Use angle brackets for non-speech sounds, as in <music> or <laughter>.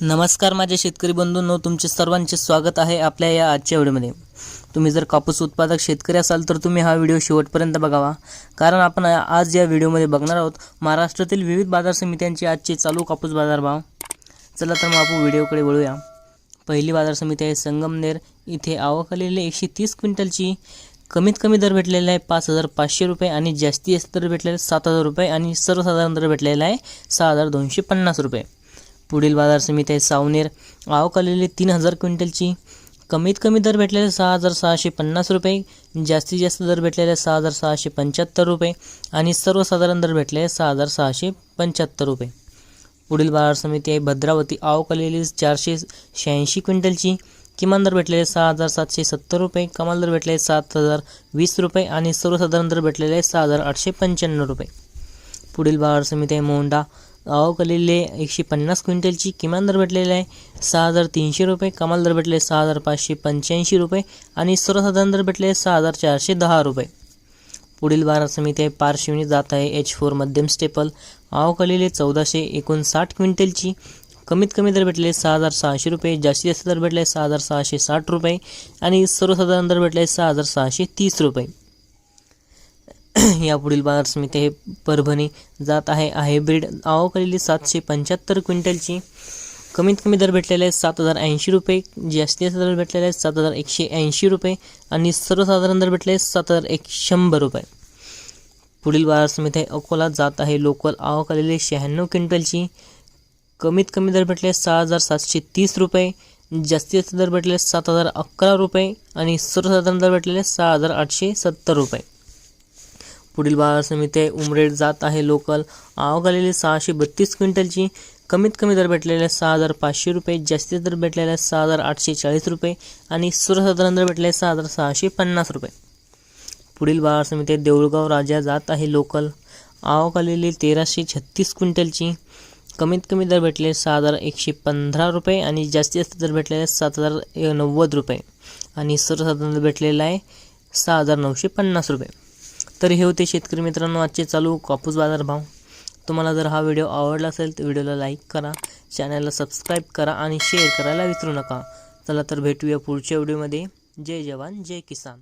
नमस्कार माझे शेतकरी बंधूंनो तुमचे सर्वांचे स्वागत आहे आपल्या या आजच्या व्हिडिओमध्ये. तुम्ही जर कापूस उत्पादक शेतकरी असाल तर तुम्ही हा व्हिडिओ शेवटपर्यंत बघावा. कारण आपण आज या व्हिडिओमध्ये बघणार आहोत महाराष्ट्रातील विविध बाजार समित्यांचे आजचे चालू कापूस बाजारभाव. चला तर मग आपण व्हिडिओकडे वळूया. पहिली बाजार समिती आहे संगमनेर. इथे आवक आलेली एकशे तीस क्विंटलची. कमीत कमी दर भेटलेला आहे पाच हजार पाचशे रुपये आणि जास्तीत जास्त दर भेटलेला आहे सात हजार रुपये आणि सर्वसाधारण दर भेटलेला आहे सहा हजार दोनशे पन्नास रुपये. पुढील बाजार समिती आहे सावनेर आवक आलेली तीन हजार क्विंटलची. कमीत कमी दर भेटलेले सहा हजार सहाशे पन्नास रुपये जास्तीत जास्त दर भेटलेले सहा हजार सहाशे पंच्याहत्तर रुपये आणि सर्वसाधारण दर भेटलेले सहा हजार सहाशे पंच्याहत्तर रुपये. पुढील बाजार समिती आहे भद्रावती आवक आलेली चारशे शहाऐंशी क्विंटलची. किमान दर भेटलेले सहा हजार सातशे सत्तर रुपये कमाल दर भेटलेले सात हजार वीस रुपये आणि सर्वसाधारण दर भेटलेले सहा हजार आठशे पंच्याण्णव रुपये. पुढील बाजार समिती आहे मोंडा आवक एकशे पन्नास क्विंटलची किमान दर भेटलेले आहे. सहा हजार तीनशे रुपये कमाल दर भेटले सहा हजार पाचशे पंच्याऐंशी रुपये आणि सर्वसाधारण दर भेटले सहा हजार चारशे दहा रुपये. पुढील बारा समिती आहे पार्श्वनी जात आहे. एच फोर मध्यम स्टेपल आवक चौदाशे एकोणसाठ क्विंटलची कमीत कमी दर भेटले सहा हजार सहाशे रुपये जास्तीत जास्त दर भेटले सहा हजार सहाशे साठ रुपये आणि सर्वसाधारण दर भेटले सहा हजार सहाशे तीस रुपये. <clears throat> यापुढील बाजार समिती हे परभणी जात आहे. हायब्रिड आवकलेली सातशे पंच्याहत्तर क्विंटलची. कमीत कमी दर भेटलेले आहेत सात हजार ऐंशी रुपये. जास्तीत जास्त दर भेटलेले आहेत सात हजार एकशे ऐंशी रुपये. आणि सर्वसाधारण दर भेटले सात हजार एक शंभर रुपये. पुढील बाजार समिती आहे अकोला जात आहे. लोकल आवक आलेली शहाण्णव क्विंटलची. कमीत कमी दर भेटले सहा हजार सातशे तीस रुपये. जास्तीत जास्त दर भेटले सात हजार अकरा रुपये. आणि सर्वसाधारण दर भेटलेले सहा हजार आठशे सत्तर रुपये. पुढील बाजार समिती उमरेड जात आहे. लोकल आवक आलेली सहाशे बत्तीस क्विंटलची. कमीत कमी दर भेटलेले सहा हजार पाचशे रुपये जास्तीत दर भेटलेले सहा हजार आठशे चाळीस रुपये आणि सर्वसाधारण दर भेटले सहा हजार सहाशे पन्नास रुपये. पुढील बाजार समिती देऊळगाव राजा जात आहे. लोकल आवक आलेली तेराशे छत्तीस क्विंटलची. कमीत कमी दर भेटले सहा हजार एकशे पंधरा रुपये आणि जास्तीत जास्त दर भेटलेले सात हजार नव्वद रुपये आणि सर्वसाधारण दर भेटलेला आहे सहा हजार नऊशे पन्नास रुपये. तर हे होते शेतकरी मित्रांनो आजचे चालू कापूस बाजार भाव. तुम्हाला जर हा व्हिडिओ आवडला असेल तर व्हिडिओला लाईक करा चॅनलला सबस्क्राईब करा आणि शेअर करायला विसरू नका. चला तर भेटूया पुढच्या व्हिडिओमध्ये. जय जवान जय किसान.